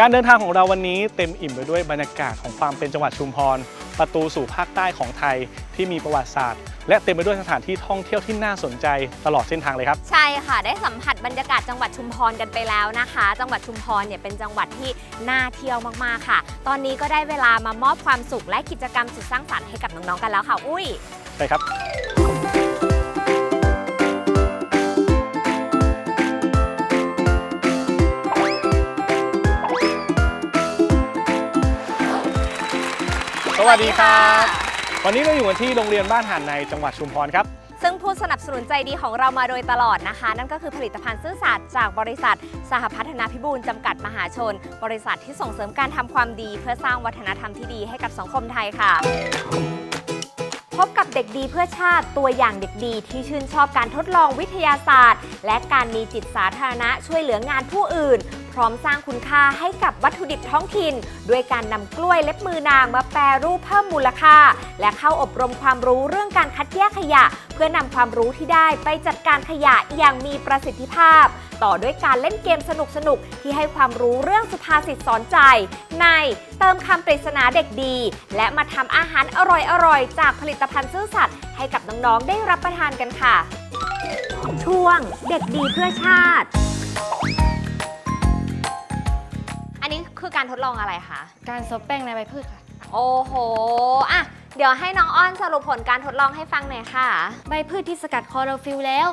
การเดินทางของเราวันนี้เต็มอิ่มไปด้วยบรรยากาศของความเป็นจังหวัดชุมพร ประตูสู่ภาคใต้ของไทยที่มีประวัติศาสตร์ และเต็มไปด้วยสถานที่ท่องเที่ยวที่น่าสนใจตลอดเส้นทางเลยครับ ใช่ค่ะ ได้สัมผัสบรรยากาศจังหวัดชุมพรกันไปแล้วนะคะ จังหวัดชุมพรเนี่ยเป็นจังหวัดที่น่าเที่ยวมากๆค่ะ ตอนนี้ก็ได้เวลามามอบความสุขและกิจกรรมสุดสร้างสรรค์ให้กับน้องๆกันแล้วค่ะ อุ้ยใช่ครับ สวัสดีครับ วันนี้เราอยู่กันที่โรงเรียนบ้านหานในจังหวัดชุมพรครับ ซึ่งผู้สนับสนุนใจดีของเรามาโดยตลอดนะคะ นั่นก็คือผลิตภัณฑ์ซื่อสัตย์จากบริษัท สหพัฒนาพิบูลจำกัดมหาชน บริษัทที่ส่งเสริมการทำความดี เพื่อสร้างวัฒนธรรมที่ดีให้กับสังคมไทยค่ะ พบกับเด็กดีเพื่อชาติตัวอย่างเด็กดีที่ชื่นชอบการทดลองวิทยาศาสตร์ และการมีจิตสาธารณะช่วยเหลืองานผู้อื่น พร้อมสร้างคุณค่าให้กับวัตถุดิบท้องถิ่น ด้วยการนำกล้วยเล็บมือนางมาแปรรูปเพิ่มมูลค่า และเข้าอบรมความรู้เรื่องการคัดแยกขยะ เพื่อนำความรู้ที่ได้ไปจัดการขยะอย่างมีประสิทธิภาพ ต่อด้วยการเล่นเกมสนุกๆที่ให้ความรู้เรื่องสุภาษิตสอนใจ ในเติมคำปริศนาเด็กดี และมาทำอาหารอร่อยๆ จากผลิตภัณฑ์ซื่อสัตย์ให้กับน้องๆได้รับประทานกันค่ะ ช่วงเด็กดีเพื่อชาติ คือการทดลองอะไรคะ การซบแป้งในใบพืชค่ะ โอ้โห อะ เดี๋ยวให้น้องอ้อนสรุปผลการทดลองให้ฟังหน่อยค่ะ ใบพืชที่สกัดคลอโรฟิลแล้ว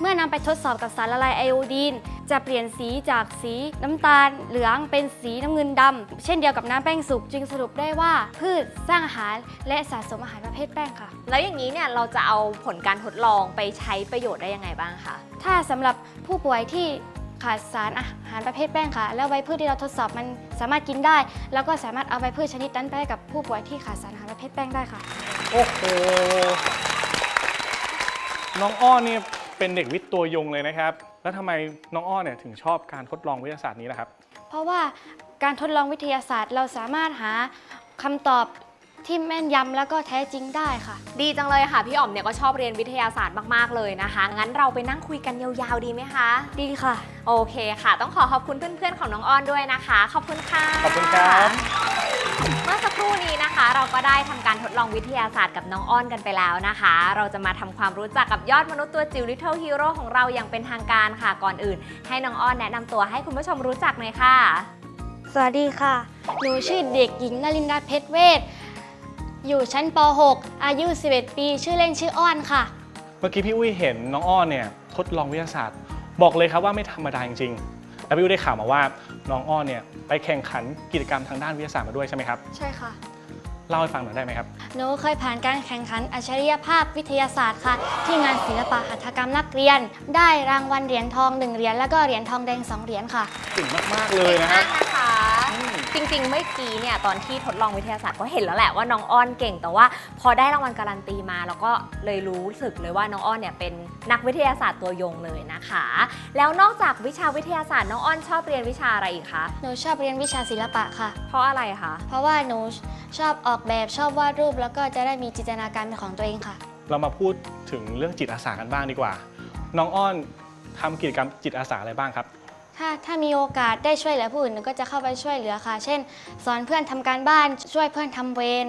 เมื่อนำไปทดสอบกับสารละลายไอโอดีน จะเปลี่ยนสีจากสีน้ำตาลเหลืองเป็นสีน้ำเงินดำเช่นเดียวกับน้ำแป้งสุกจึงสรุปได้ว่าพืชสร้างอาหารและสะสมอาหารประเภทแป้งค่ะ แล้วอย่างนี้เนี่ยเราจะเอาผลการทดลองไปใช้ประโยชน์ได้ยังไงบ้างคะ ถ้าสำหรับผู้ป่วยที่ ขาดสารอาหารประเภทแป้งค่ะ แล้วใบพืชที่เราทดสอบมันสามารถกินได้ แล้วก็สามารถเอาใบพืชชนิดนั้นไปให้กับผู้ป่วยที่ขาดสารอาหารประเภทแป้งได้ค่ะ โอ้โห น้องอ้อนเนี่ยเป็นเด็กวิทย์ตัวยงเลยนะครับ แล้วทำไมน้องอ้อนเนี่ยถึงชอบการทดลองวิทยาศาสตร์นี้ล่ะครับ เพราะว่าการทดลองวิทยาศาสตร์เราสามารถหาคำตอบ ที่แม่นยำแล้วก็แท้จริงได้ค่ะ ดีจังเลยค่ะ พี่อ๋อมเนี่ยก็ชอบเรียนวิทยาศาสตร์มากๆเลยนะคะ งั้นเราไปนั่งคุยกันยาวๆดีไหมคะ ดีค่ะ โอเคค่ะ ต้องขอขอบคุณเพื่อนๆของน้องอ้อนด้วยนะคะ ขอบคุณค่ะ ขอบคุณครับ เมื่อสักครู่นี้นะคะ เราก็ได้ทำการทดลองวิทยาศาสตร์กับน้องอ้อนกันไปแล้วนะคะ เราจะมาทำความรู้จักกับยอดมนุษย์ตัวจิ๋ว Little Hero ของเราอย่างเป็นทางการค่ะ ก่อนอื่น ให้น้องอ้อนแนะนำตัวให้คุณผู้ชมรู้จักหน่อยค่ะ สวัสดีค่ะ หนูชื่อเด็กหญิงนลินดาเพชรเวท อยู่ชั้นป .6 อายุ 11 ปี ชื่อเล่นชื่ออ้อนค่ะ เมื่อกี้พี่อุ้ยเห็นน้องอ้อนเนี่ยทดลองวิทยาศาสตร์ บอกเลยครับว่าไม่ธรรมดาจริงๆ แล้วพี่อุ้ยได้ข่าวมาว่าน้องอ้อนเนี่ยไปแข่งขันกิจกรรมทางด้านวิทยาศาสตร์มาด้วยใช่ไหมครับ ใช่ค่ะ เล่าให้ฟังหน่อยได้ไหมครับ หนูเคยผ่านการแข่งขันอัจฉริยภาพวิทยาศาสตร์ค่ะ ที่งานศิลปะหัตถกรรมนักเรียน ได้รางวัลเหรียญทอง1เหรียญแล้วก็เหรียญทองแดง2เหรียญค่ะ เก่งมากๆเลยนะคมารับกนะคะ จริง ๆ เมื่อกี้เนี่ยตอนที่ทดลองวิทยาศาสตร์ก็เห็นแล้วแหละว่าน้องอ้อนเก่ง แต่ว่าพอได้รางวัลการันตีมาเราก็เลยรู้สึกเลยว่าน้องอ้อนเนี่ยเป็นนักวิทยาศาสตร์ตัวยงเลยนะคะ แล้วนอกจากวิชาวิทยาศาสตร์น้องอ้อนชอบเรียนวิชาอะไรอีกคะ หนูชอบเรียนวิชาศิลปะค่ะ เพราะอะไรคะ เพราะว่าหนูชอบออกแบบชอบวาดรูป แล้วก็จะได้มีจินตนาการเป็นของตัวเองค่ะ เรามาพูดถึงเรื่องจิตอาสากันบ้างดีกว่า น้องอ้อนทำกิจกรรมจิตอาสาอะไรบ้างครับ ถ้าถ้ามีโอกาสได้ช่วยเหลือผู้อื่นหนูก็จะเข้าไปช่วยเหลือค่ะ เช่น สอนเพื่อนทำการบ้านช่วยเพื่อนทำเวร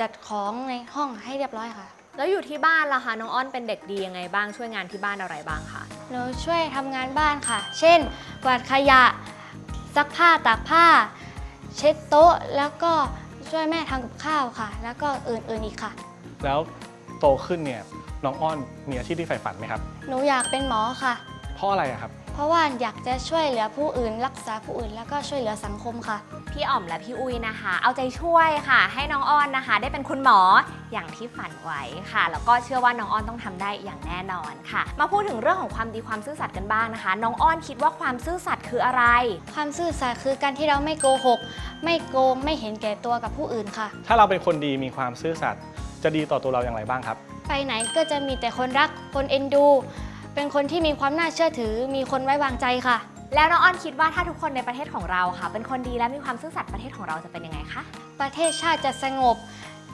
จัดของในห้องให้เรียบร้อยค่ะแล้วอยู่ที่บ้านล่ะคะน้องอ้อนเป็นเด็กดียังไงบ้างช่วยงานที่บ้านอะไรบ้างคะหนูช่วยทำงานบ้านค่ะ เช่น กวาดขยะ ซักผ้าตากผ้า เช็ดโต๊ะ แล้วก็ช่วยแม่ทำกับข้าวค่ะ แล้วก็อื่นๆอีกค่ะ แล้วโตขึ้นเนี่ยน้องอ้อนมีอาชีพที่ใฝ่ฝันไหมครับ หนูอยากเป็นหมอค่ะ เพราะอะไรครับ เพราะว่าอยากจะช่วยเหลือผู้อื่น รักษาผู้อื่น แล้วก็ช่วยเหลือสังคมค่ะ พี่อ่อมและพี่อุ้ยนะคะ เอาใจช่วยค่ะ ให้น้องออนนะคะ ได้เป็นคุณหมออย่างที่ฝันไว้ค่ะ แล้วก็เชื่อว่าน้องออนต้องทำได้อย่างแน่นอนค่ะ มาพูดถึงเรื่องของความดีความซื่อสัตย์กันบ้างนะคะ น้องออนคิดว่าความซื่อสัตย์คืออะไร ความซื่อสัตย์คือการที่เราไม่โกหก ไม่โกงไม่เห็นแก่ตัวกับผู้อื่นค่ะ ถ้าเราเป็นคนดีมีความซื่อสัตย์จะดีต่อตัวเราอย่างไรบ้างครับ ไปไหนก็จะมีแต่คนรักคนเอ็นดู เป็นคนที่มีความน่าเชื่อถือ มีคนไว้วางใจค่ะ แล้วน้องอ้อนคิดว่าถ้าทุกคนในประเทศของเราค่ะ เป็นคนดีและมีความซื่อสัตย์ประเทศของเราจะเป็นยังไงคะ ประเทศชาติจะสงบ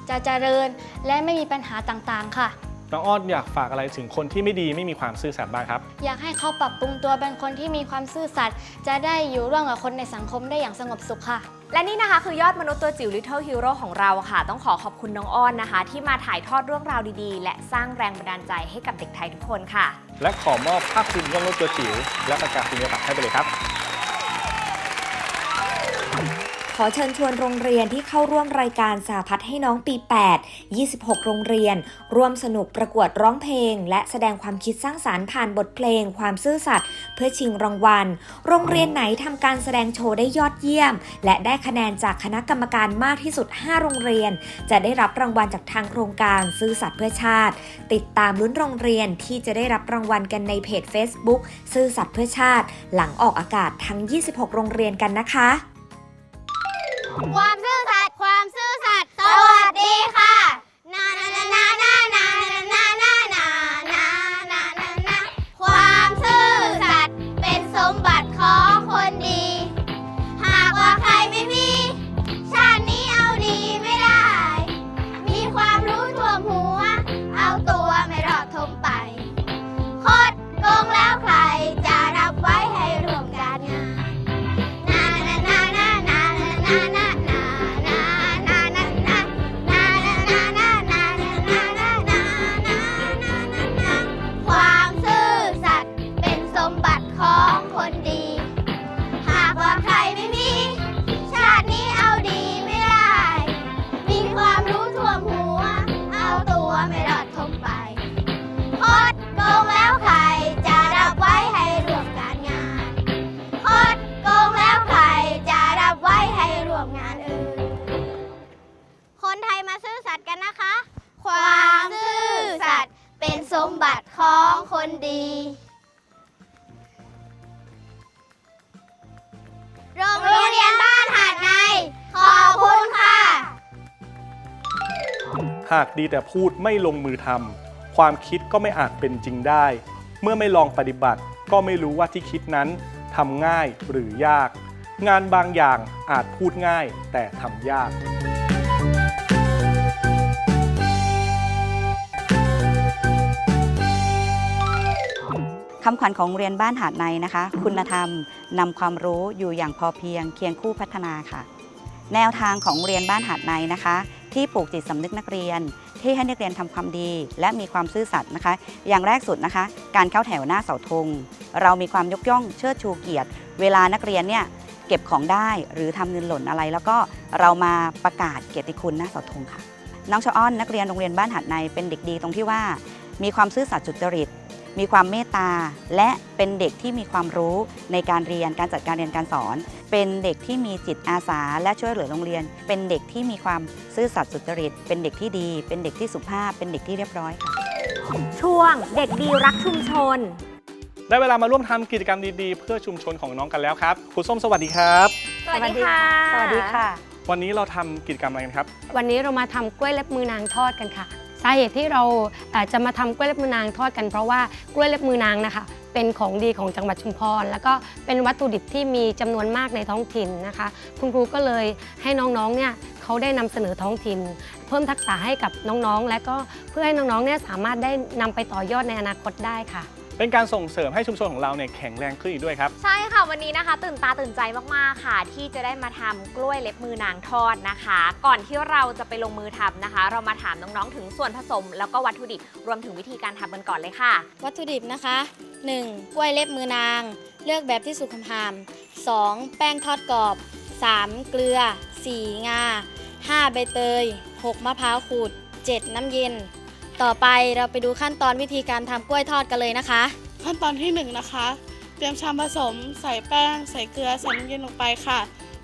จะเจริญ และไม่มีปัญหาต่างๆ ค่ะ น้องอ้อนอยากฝากอะไรถึงคนที่ไม่ดีไม่มีความซื่อสัตย์บ้างครับ อยากให้เขาปรับปรุงตัวเป็นคนที่มีความซื่อสัตย์จะได้อยู่ร่วมกับคนในสังคมได้อย่างสงบสุขค่ะ และนี่นะคะคือยอดมนุษย์ตัวจิ๋ว Little Hero ของเราค่ะ ต้องขอขอบคุณน้องอ้อนนะคะ ที่มาถ่ายทอดเรื่องราวดีๆ และสร้างแรงบันดาลใจให้กับเด็กไทยทุกคนค่ะ และขอมอบภาพพิมพ์เรื่องรตัวจิ๋วและประกาศนียบัตให้ไปเลยครับ ขอเชิญชวนโรงเรียนที่เข้าร่วมรายการสาพัฒให้น้องปี 8 26 โรงเรียน ร่วมสนุกประกวดร้องเพลง และแสดงความคิดสร้างสารรค์ผ่านบทเพลง ความซื่อสัตย์เพื่อชิงรางวัล โรงเรียนไหนทำการแสดงโชว์ได้ยอดเยี่ยม และได้คะแนนจากคณะกรรมการมากที่สุด 5 โรงเรียน จะได้รับรางวัลจากทางโครงการซื่อสัตย์เพื่อชาติ ติดตามลุ้นโรงเรียนที่จะได้รับรางวัลกันในเพจ Facebook ซื่อสัตย์เพื่อชาติ หลังออกอากาศทั้ง 26 โรงเรียนกันนะคะ ความซื่อสัตย์ความซื่อสัตย์สวัสดีค่ะากดีแต่พูดไม่ลงมือทำความคิดก็ไม่อาจเป็นจริงได้ เมื่อไม่ลองปฏิบัติ ก็ไม่รู้ว่าที่คิดนั้นทำง่ายหรือยาก งานบางอย่างอาจพูดง่ายแต่ทำยากคำขวัญของโรงเรียนบ้านหาดในนะคะ คุณธรรมนำความรู้อยู่อย่างพอเพียงเคียงคู่พัฒนาค่ะ แนวทางของโรงเรียนบ้านหาดในนะคะ ที่ปลูกจิตสำนึกนักเรียน ที่ให้นักเรียนทำความดี และมีความซื่อสัตย์นะคะ อย่างแรกสุดนะคะ การเข้าแถวหน้าเสาธงเรามีความยกย่องเชิดชูเกียรติ เวลานักเรียนเนี่ยเก็บของได้หรือทำเงินหล่นอะไร แล้วก็เรามาประกาศเกียรติคุณหน้าเสาธงค่ะน้องชะอ้อนนักเรียนโรงเรียนบ้านหาดในเป็นเด็กดีตรงที่ว่า มีความซื่อสัตย์จุจริต มีความเมตตา และเป็นเด็กที่มีความรู้ในการเรียนการจัดการเรียนการสอน เป็นเด็กที่มีจิตอาสา และช่วยเหลือโรงเรียน เป็นเด็กที่มีความซื่อสัตย์สุจริต เป็นเด็กที่ดี เป็นเด็กที่สุภาพ เป็นเด็กที่เรียบร้อยค่ะ ช่วงเด็กดีรักชุมชน ได้เวลามาร่วมทำกิจกรรมดีๆ เพื่อชุมชนของน้องกันแล้วครับครูส้มสวัสดีครับ สวัสดีค่ะ สวัสดีค่ะ วันนี้เราทำกิจกรรมอะไรกันครับ วันนี้เรามาทำกล้วยเล็บมือนางทอดกันค่ะ สาเหตุที่เราอ่อจะมาทำกล้วยเล็บมือนางทอดกันเพราะว่ากล้วยเล็บมือนางนะคะเป็นของดีของจังหวัดชุมพร แล้วก็เป็นวัตถุดิบที่มีจำนวนมากในท้องถิ่นนะคะ คุณครูก็เลยให้น้องๆเนี่ยเขาได้นำเสนอท้องถิ่น เพิ่มทักษะให้กับน้องๆ และก็เพื่อให้น้องๆเนี่ยสามารถได้นำไปต่อยอดในอนาคตได้ค่ะ เป็นการส่งเสริมให้ชุมชนของเราเนี่ยแข็งแรงขึ้นอีกด้วยครับ ใช่ค่ะวันนี้นะคะ ตื่นตาตื่นใจมากๆค่ะ ที่จะได้มาทำกล้วยเล็บมือนางทอดนะคะ ก่อนที่เราจะไปลงมือทำนะคะ เรามาถามน้องๆถึงส่วนผสม แล้วก็วัตถุดิบรวมถึงวิธีการทำกันก่อนเลยค่ะ วัตถุดิบนะคะ 1. กล้วยเล็บมือนาง เลือกแบบที่สุกคำหาม 2. แป้งทอดกรอบ 3. เกลือ 4. งา 5. ใบเตย 6. มะพร้าวขูด 7. น้ำเย็น ต่อไปเราไปดูขั้นตอนวิธีการทำกล้วยทอดกันเลยนะคะ ขั้นตอนที่1นะคะ เตรียมชามผสม ใส่แป้ง ใส่เกลือ ใส่น้ำเย็นลงไปค่ะ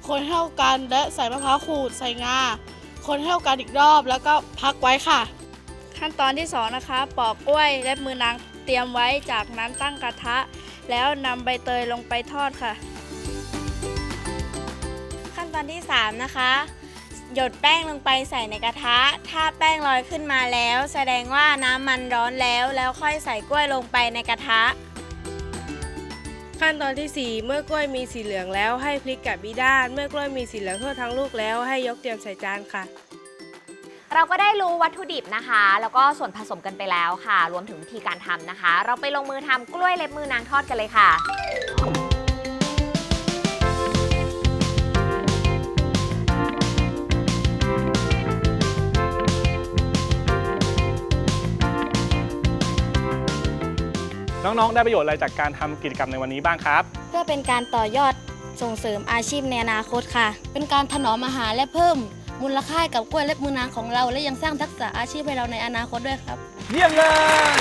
คนให้เข้ากันและใส่มะพร้าวขูด ใส่งา คนให้เข้ากันอีกรอบแล้วก็พักไว้ค่ะ ขั้นตอนที่ 2 นะคะ ปอกกล้วยและมือนางเตรียมไว้จากนั้นตั้งกระทะ แล้วนำใบเตยลงไปทอดค่ะ ขั้นตอนที่ 3 นะคะ หยดแป้งลงไปใส่ในกระทะ ถ้าแป้งลอยขึ้นมาแล้ว แสดงว่าน้ำมันร้อนแล้วแล้วค่อยใส่กล้วยลงไปในกระทะ ขั้นตอนที่ 4 เมื่อกล้วยมีสีเหลืองแล้วให้พลิกกลับอีด้าน เมื่อกล้วยมีสีเหลืองทั่วทั้งลูกแล้วให้ยกเตรียมใส่จานค่ะ เราก็ได้รู้วัตถุดิบนะคะ แล้วก็ส่วนผสมกันไปแล้วค่ะ รวมถึงวิธีการทำนะคะ เราไปลงมือทำกล้วยเล็บมือนางทอดกันเลยค่ะ น้องๆ ได้ประโยชน์อะไรจากการทำกิจกรรมในวันนี้บ้างครับ เพื่อเป็นการต่อยอดส่งเสริมอาชีพในอนาคตค่ะ เป็นการถนอมอาหารและเพิ่ม มูลค่าให้กับกล้วยเล็บมือนางของเรา และยังสร้างทักษะอาชีพให้เราในอนาคตด้วยครับ เยี่ยมเลย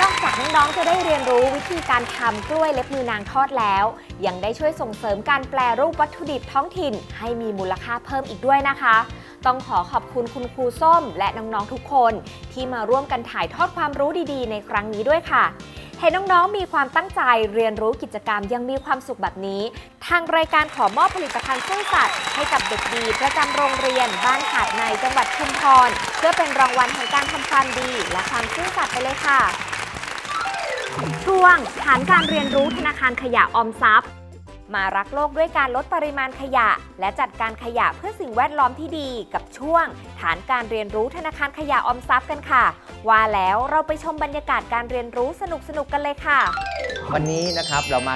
นอกจากน้องๆ จะได้เรียนรู้วิธีการทำกล้วยเล็บมือนางทอดแล้ว ยังได้ช่วยส่งเสริมการแปลรูปวัตถุดิบท้องถิ่น ให้มีมูลค่าเพิ่มอีกด้วยนะคะ ต้องขอขอบคุณคุณครูส้ม และน้องๆทุกคน ที่มาร่วมกันถ่ายทอดความรู้ดีๆ ในครั้งนี้ด้วยค่ะ เห็นน้องๆมีความตั้งใจเรียนรู้กิจกรรมยังมีความสุขแบบนี้ ทางรายการขอมอบผลิตภัณฑ์ซื่อสัตย์ให้กับเด็กดีประจำโรงเรียน บ้านขาดในจังหวัดชุมพรเพื่อเป็นรางวัลแห่งการทำความดี และความซื่อสัตย์ไปเลยค่ะ ช่วงฐานการเรียนรู้ธนาคารขยะออมทรัพย์ มารักโลกด้วยการลดปริมาณขยะ และจัดการขยะเพื่อสิ่งแวดล้อมที่ดีกับช่วง ฐานการเรียนรู้ธนาคารขยะออมทรัพย์กันค่ะ ว่าแล้วเราไปชมบรรยากาศการเรียนรู้สนุกๆกันเลยค่ะ วันนี้นะครับเรามา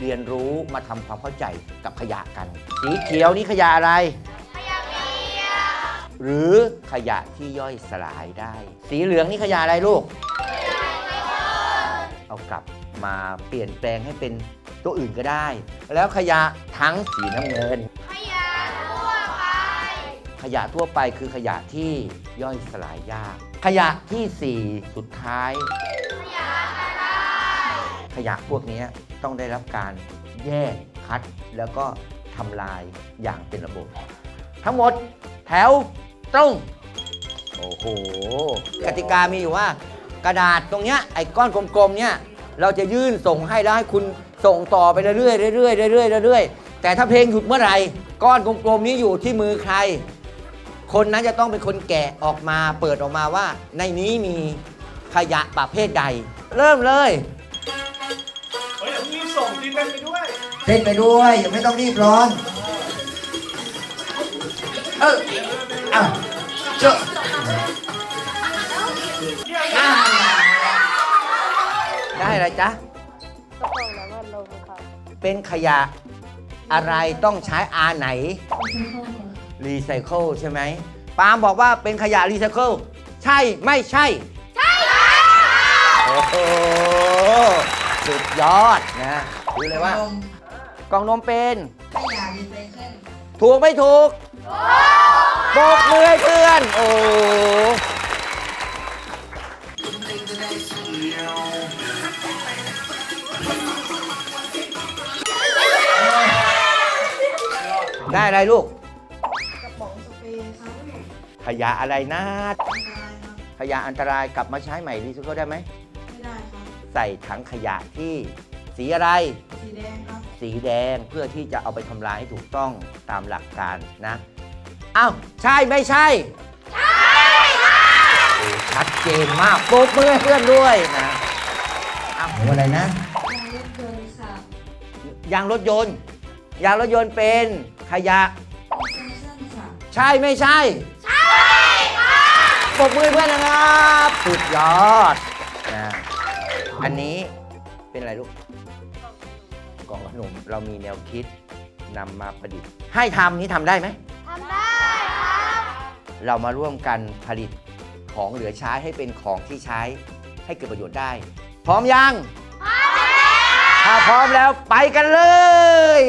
เรียนรู้มาทำความเข้าใจกับขยะกัน สีเขียวนี่ขยะอะไรขยะเปียหรือขยะที่ย่อยสลายได้ สีเหลืองนี่ขยะอะไรลูก เอากลับมาเปลี่ยนแปลงให้เป็น ตัวอื่นก็ได้ แล้วขยะทั้งสีน้ำเงิน ขยะทั่วไป ขยะทั่วไปคือขยะที่ย่อยสลายยาก ขยะที่สีสุดท้ายขยะพวกนี้ต้องได้รับการแยกคัด แล้วก็ทำลายอย่างเป็นระบบ ทั้งหมดแถวตรง โอ้โห กติกามีอยู่ว่ากระดาษตรงเนี้ยไอ้ก้อนกลมๆเนี่ยเราจะยื่นส่งให้แล้วให้คุณ ส่งต่อไปเรื่อยๆเรื่อยๆเรื่อยๆเรื่อยๆแต่ถ้าเพลงหยุดเมื่อไหร่ก้อนกลมๆนี้อยู่ที่มือใคร คนนั้นจะต้องเป็นคนแกะออกมาเปิดออกมาว่า ในนี้มีขยะประเภทใด เริ่มเลย เฮ้ยอย่าเพิ่งรีบส่งที่เต้นไปด้วย เล่นไปด้วยอย่าไม่ต้องรีบร้อน เอออะเจออะได้อะไรจ๊ะ เป็นขยะอะไรต้องใช้อาไหน รีไซเคิลใช่ไหมปาล์มบอกว่าเป็นขยะรีไซเคิลใช่ไม่ใช่ ใช่โอ้โหสุดยอดนะดูเลยว่ากล่องนมเป็นถูกไม่ถูกโบกมือให้เพื่อน โอ้ ได้อะไรลูก กระป๋องสเปรย์ครับขยะอะไรนะขยะอันตรายกลับมาใช้ใหม่รีไซเคิลได้ไหม ไม่ได้ครับใส่ถังขยะที่สีอะไร สีแดงครับ สีแดงเพื่อที่จะเอาไปทำลายให้ถูกต้องตามหลักการนะอ้าวใช่ไม่ใช่ ใช่ค่ะชัดเจนมากปรบมือให้เพื่อนด้วยนะอ้าวอะไรนะ ยางรถยนต์ค่ะยางรถยนต์เป็น ขยะ ใช่ไม่ใช่ ใช่ค่ะปรบมือให้เพื่อนนะครับสุดยอดนะอันนี้เป็นอะไรลูกกล่องขนมเรามีแนวคิดนำมาประดิษฐ์ ให้ทำนี้ทำได้ไหม ทำได้ครับ เรามาร่วมกันผลิตของเหลือใช้ให้เป็นของที่ใช้ให้เกิดประโยชน์ได้ พร้อมยัง พร้อมแล้ว ถ้าพร้อมแล้วไปกันเลย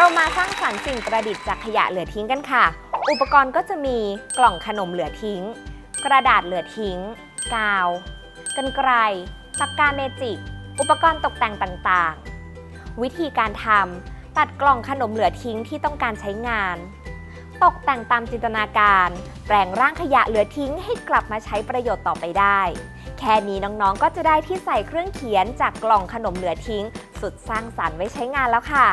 เรามาสร้างสรรค์สิ่งประดิษฐ์จากขยะเหลือทิ้งกันค่ะ อุปกรณ์ก็จะมีกล่องขนมเหลือทิ้ง กระดาษเหลือทิ้ง กาวกันไกรปากกาเมจิก อุปกรณ์ตกแต่งต่างๆ วิธีการทำตัดกล่องขนมเหลือทิ้งที่ต้องการใช้งาน ตกแต่งตามจินตนาการ แปลงร่างขยะเหลือทิ้งให้กลับมาใช้ประโยชน์ต่อไปได้ แค่นี้น้องๆ ก็จะได้ที่ใส่เครื่องเขียนจากกล่องขนมเหลือทิ้ง สุดสร้างสรรค์ไว้ใช้งานแล้วค่ะ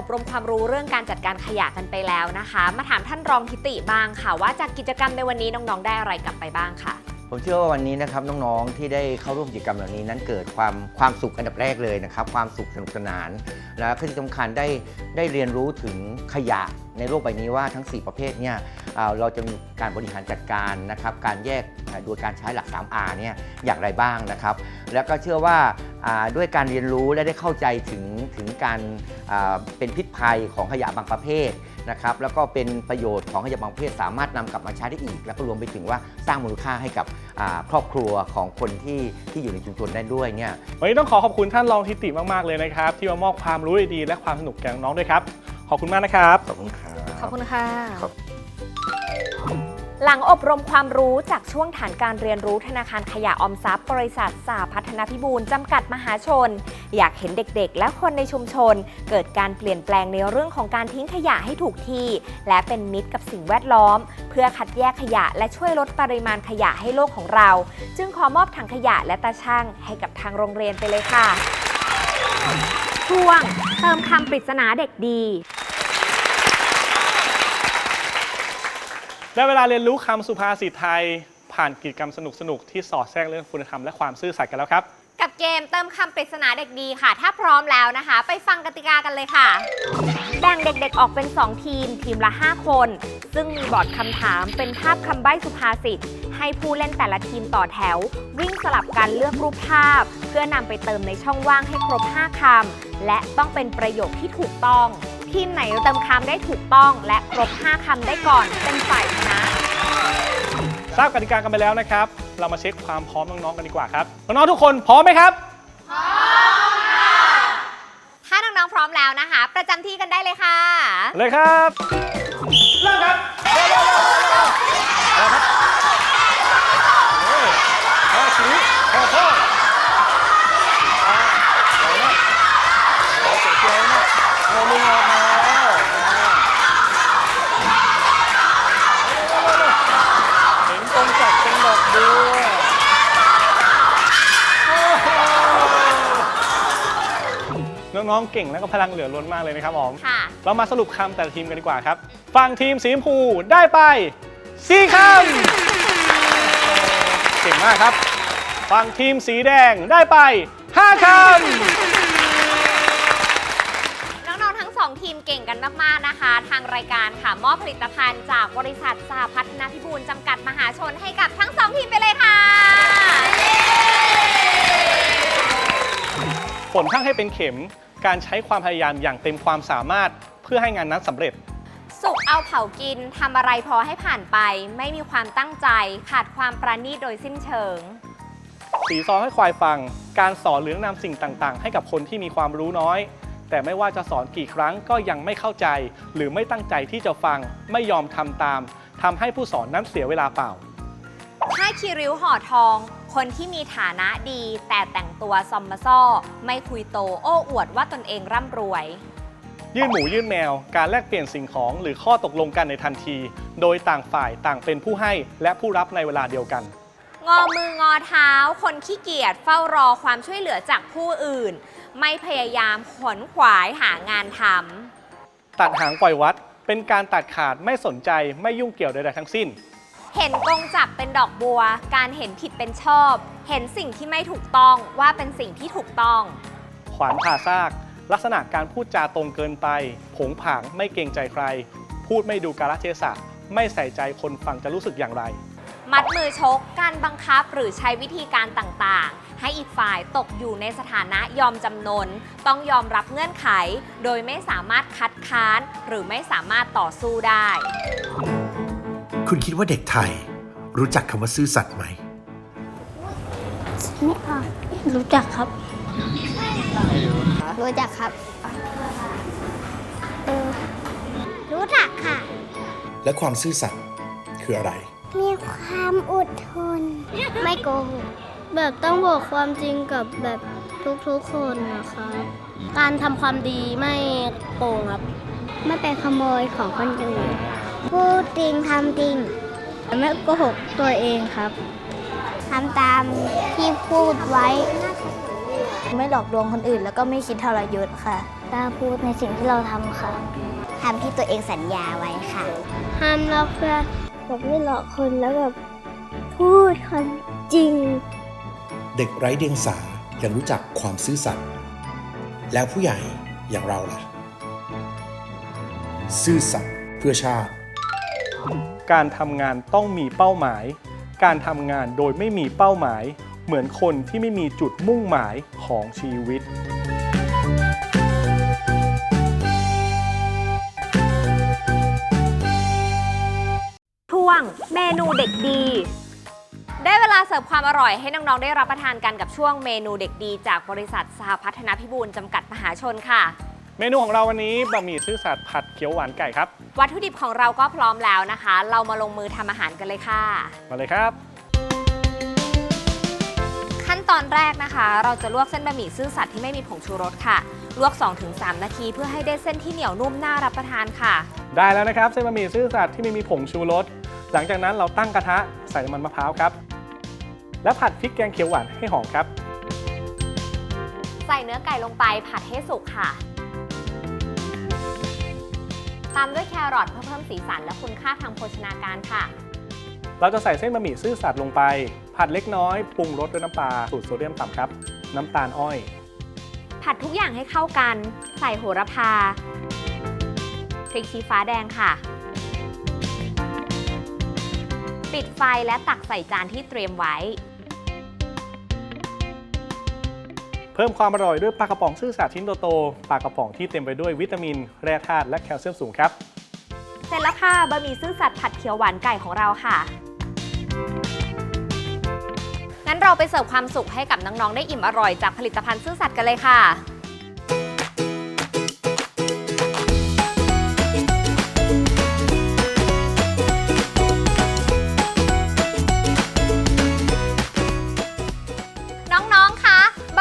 อบรมความรู้เรื่องการจัดการขยะกันไปแล้วนะคะ มาถามท่านรองทิติบ้างค่ะ ว่าจากกิจกรรมในวันนี้น้องๆได้อะไรกลับไปบ้างค่ะ ผมเชื่อว่าวันนี้นะครับน้องๆที่ได้เข้าร่วมกิจกรรมเหล่านี้นั้นเกิดความความสุขอันดับแรกเลยนะครับ ความสุขสนุกสนาน และที่สำคัญได้ได้เรียนรู้ถึงขยะในโลกใบนี้ว่าทั้ง 4 ประเภทเนี่ยเอ่อเราจะมีการบริหารจัดการนะครับ การแยกเอ่อโดยการใช้หลัก 3R เนี่ยอย่างไรบ้างนะครับ แล้วก็เชื่อว่าอ่าด้วยการเรียนรู้และได้เข้าใจถึงถึงการอ่าเป็นพิษภัยของขยะบางประเภท นะครับแล้วก็เป็นประโยชน์ของขยะบางประเภทสามารถนำกลับมาใช้ได้อีก แล้วก็รวมไปถึงว่าสร้างมูลค่าให้กับอ่าครอบครัวของคนที่ที่อยู่ในชุมชนได้ด้วยเนี่ยวันนี้ต้องขอขอบคุณท่านรองทิติมากๆเลยนะครับ ที่มามอบความรู้ดีๆและความสนุกแก่น้องๆด้วยครับขอบคุณมากนะครับขอบคุณครับขอบคุณค่ะครับ หลังอบรมความรู้จากช่วงฐานการเรียนรู้ธนาคารขยะออมทรัพย์ บริษัทสาพัฒนาพิบูลจำกัดมหาชน อยากเห็นเด็กๆ และคนในชุมชน เกิดการเปลี่ยนแปลงในเรื่องของการทิ้งขยะให้ถูกที่ และเป็นมิตรกับสิ่งแวดล้อม เพื่อคัดแยกขยะและช่วยลดปริมาณขยะให้โลกของเรา จึงขอมอบถังขยะและตาช่างให้กับทางโรงเรียนไปเลยค่ะช่วงเติมคำปริศนาเด็กดี ได้เวลาเรียนรู้คำสุภาษิตไทย ผ่านกิจกรรมสนุกๆที่สอดแทรกเรื่องคุณธรรมและความซื่อสัตย์กันแล้วครับ กับเกมเติมคำปริศนาเด็กดีค่ะ ถ้าพร้อมแล้วนะคะ ไปฟังกติกากันเลยค่ะ แบ่งเด็กๆออกเป็น 2 ทีม ทีมละ 5 คน ซึ่งมีบอร์ดคำถามเป็นภาพคำใบ้สุภาษิตให้ผู้เล่นแต่ละทีมต่อแถว วิ่งสลับกันเลือกรูปภาพ เพื่อนำไปเติมในช่องว่างให้ครบ 5คำและต้องเป็นประโยคที่ถูกต้อง ทีมไหนเติมคำได้ถูกต้องและครบ 5คำได้ก่อนเป็นฝ่ายชนะ ทราบกติกากันไปแล้วนะครับ เรามาเช็คความพร้อมน้องๆกันดีกว่าครับ น้องๆทุกคนพร้อมไหมครับ ถ้าน้องๆพร้อมแล้วนะคะ ประจำที่กันได้เลยค่ะ เลยครับ เริ่มครับ น้องๆ เก่งแล้วก็พลังเหลือล้นมากเลยนะครับผมค่ะ เรามาสรุปคำแต่ละทีมกันดีกว่าครับ ฝั่งทีมสีชมพูได้ไปสี่คำ เก่งมากครับ ฝั่งทีมสีแดงได้ไป5คำ น้อง ๆ ทั้งสองทีมเก่งกันมาก ๆ นะคะ ทางรายการค่ะมอบผลิตภัณฑ์จากบริษัทสหพัฒนาพิบูลจำกัดมหาชนให้กับทั้งสองทีมไปเลยค่ะ ผลทั้งให้เป็นเข็ม การใช้ความพยายามอย่างเต็มความสามารถเพื่อให้งานนั้นสำเร็จ สุกเอาเผากินทำอะไรพอให้ผ่านไป ไม่มีความตั้งใจ ขาดความประณีตโดยสิ้นเชิง สีซอให้ควายฟัง การสอนหรือนำสิ่งต่างๆ ให้กับคนที่มีความรู้น้อย แต่ไม่ว่าจะสอนกี่ครั้งก็ยังไม่เข้าใจ หรือไม่ตั้งใจที่จะฟัง ไม่ยอมทำตามทำให้ผู้สอนนั้นเสียเวลาเปล่า ถ้าคีริ้วห่อทอง คนที่มีฐานะดีแต่แต่งตัวซอมมาซ่อ ไม่คุยโตโอ้อวดว่าตนเองร่ำรวย ยื่นหมูยื่นแมว การแลกเปลี่ยนสิ่งของหรือข้อตกลงกันในทันที โดยต่างฝ่ายต่างเป็นผู้ให้และผู้รับในเวลาเดียวกัน งอมืองอเท้า คนขี้เกียจเฝ้ารอความช่วยเหลือจากผู้อื่น ไม่พยายามขวนขวายหางานทตัดหางปล่อยวัด เป็นการตัดขาดไม่สนใจไม่ยุ่งเกี่ยวใดๆทั้งสิ้นำ เห็นกงจักรเป็นดอกบัว การเห็นผิดเป็นชอบ เห็นสิ่งที่ไม่ถูกต้องว่าเป็นสิ่งที่ถูกต้อง ขวานผ่าซาก ลักษณะการพูดจาตรงเกินไป ผงผางไม่เกรงใจใคร พูดไม่ดูกาลเทศะไม่ใส่ใจคนฟังจะรู้สึกอย่างไร มัดมือชก การบังคับหรือใช้วิธีการต่างๆ ให้อีกฝ่ายตกอยู่ในสถานะยอมจำนน ต้องยอมรับเงื่อนไข โดยไม่สามารถคัดค้าน หรือไม่สามารถต่อสู้ได้ คุณคิดว่าเด็กไทย รู้จักคำว่าซื่อสัตย์ไหม ไม่ออกรู้จักครับ รู้จักครับเออรู้จักค่ะ และความซื่อสัตย์คืออะไร มีความอดทน ไม่โกหก แบบต้องบอกความจริงกับแบบทุกๆคนนะครับ การทำความดีไม่โกงครับ ไม่ไปขโมยของคนอื่น พูดจริงทำจริงไม่โกหกตัวเองครับทำตามที่พูดไว้ ไม่หลอกลวงคนอื่น แล้วก็ไม่คิดทรยศค่ะกล้าพูดในสิ่งที่เราทำค่ะทำที่ตัวเองสัญญาไว้ค่ะ ห้ามหลอกเพื่อนแบบไม่หลอกคนแล้วแบบพูดความจริง เด็กไร้เดียงสายังรู้จักความซื่อสัตย์แล้วผู้ใหญ่อย่างเราล่ะ ซื่อสัตย์เพื่อชาติ การทำงานต้องมีเป้าหมาย การทำงานโดยไม่มีเป้าหมาย เหมือนคนที่ไม่มีจุดมุ่งหมายของชีวิต ช่วงเมนูเด็กดี ได้เวลาเสิร์ฟความอร่อยให้น้อง ๆ ได้รับประทานกันกับช่วงเมนูเด็กดี จากบริษัทสหพัฒนาพิบูลจำกัดมหาชนค่ะ เมนูของเราวันนี้บะหมี่ซื่อสัตย์ผัดเขียวหวานไก่ครับ วัตถุดิบของเราก็พร้อมแล้วนะคะ เรามาลงมือทำอาหารกันเลยค่ะ มาเลยครับ ขั้นตอนแรกนะคะ เราจะลวกเส้นบะหมี่ซื่อสัตย์ที่ไม่มีผงชูรสค่ะ ลวก 2-3 นาทีเพื่อให้ได้เส้นที่เหนียวนุ่มน่ารับประทานค่ะ ได้แล้วนะครับเส้นบะหมี่ซื่อสัตย์ที่ไม่มีผงชูรสหลังจากนั้นเราตั้งกระทะใส่น้ำมันมะพร้าวครับ และผัดพริกแกงเขียวหวานให้หอมครับ ใส่เนื้อไก่ลงไปผัดให้สุกค่ะ ตามด้วยแครอทเพื่อเพิ่มสีสันและคุณค่าทางโภชนาการค่ะ เราจะใส่เส้นบะหมี่ซื่อสัตย์ลงไป ผัดเล็กน้อยปรุงรสด้วยน้ำปลาสูตรโซเดียมต่ำครับ น้ำตาลอ้อย ผัดทุกอย่างให้เข้ากัน ใส่โหระพาพริกชี้ฟ้าแดงค่ะ ปิดไฟและตักใส่จานที่เตรียมไว้ พิ่มความอร่อยด้วยปลากระป๋องซื่อสัตย์ชิ้นโตๆปลากระป๋องที่เต็มไปด้วยวิตามิน แร่ธาตุและแคลเซียมสูงครับเสร็จแล้วค่ะบะหมี่ซื่อสัตย์ผัดเขียวหวานไก่ของเราค่ะงั้นเราไปเสิร์ฟความสุขให้กับน้องๆได้อิ่มอร่อยจากผลิตภัณฑ์ซื่อสัตย์กันเลยค่ะ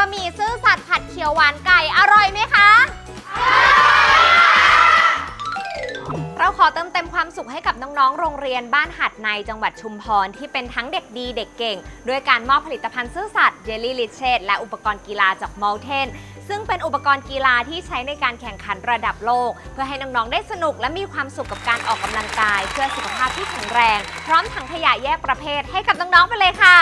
หมี่ซื่อสัตย์ผัดเขียวหวานไก่อร่อยไหมคะ เราขอเติมเต็มความสุขให้กับน้องๆ โรงเรียนบ้านหัดในจังหวัดชุมพร ที่เป็นทั้งเด็กดีเด็กเก่ง ด้วยการมอบผลิตภัณฑ์ซื่อสัตย์เจลลี่ลิเชตและอุปกรณ์กีฬาจากมอลเทน ซึ่งเป็นอุปกรณ์กีฬาที่ใช้ในการแข่งขันระดับโลก เพื่อให้น้องๆ ได้สนุกและมีความสุขกับการออกกำลังกาย เพื่อสุขภาพที่แข็งแรง พร้อมถังขยะแยกประเภทให้กับน้องๆ ไปเลยค่ะ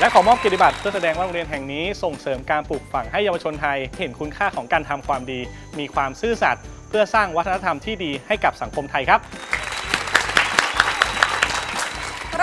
และขอมอบเกียรติบัตรเพื่อแสดงว่าโรงเรียนแห่งนี้ส่งเสริมการปลูกฝังให้เยาวชนไทย เห็นคุณค่าของการทำความดี มีความซื่อสัตย์เพื่อสร้างวัฒนธรรมที่ดีให้กับสังคมไทยครับ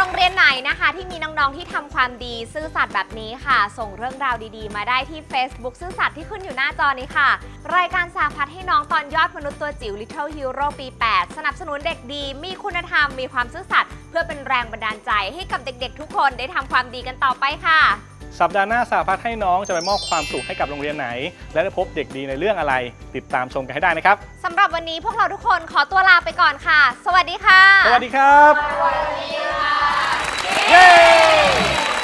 รงเรียนไหนนะคะ ที่มีน้องๆที่ทำความดีซื่อสัตย์แบบนี้ค่ะ ส่งเรื่องราวดีๆ มาได้ที่ Facebook ซื่อสัตย์ที่ขึ้นอยู่หน้าจอนี้ค่ะ รายการสาพัฒน์ให้น้องตอนยอดมนุษย์ตัวจิ๋ว Little Hero ปี 8 สนับสนุนเด็กดี มีคุณธรรมมีความซื่อสัตย์เพื่อเป็นแรงบันดาลใจให้กับเด็กๆ ทุกคนได้ทำความดีกันต่อไปค่ะ สัปดาห์หน้าสาพัฒให้น้องจะไปมอบความสุขให้กับโรงเรียนไหน และได้พบเด็กดีในเรื่องอะไร ติดตามชมกันให้ได้นะครับ สำหรับวันนี้พวกเราทุกคนขอตัวลาไปก่อนค่ะ สวัสดีค่ะ สวัสดีครับ สวัสดีค่ะ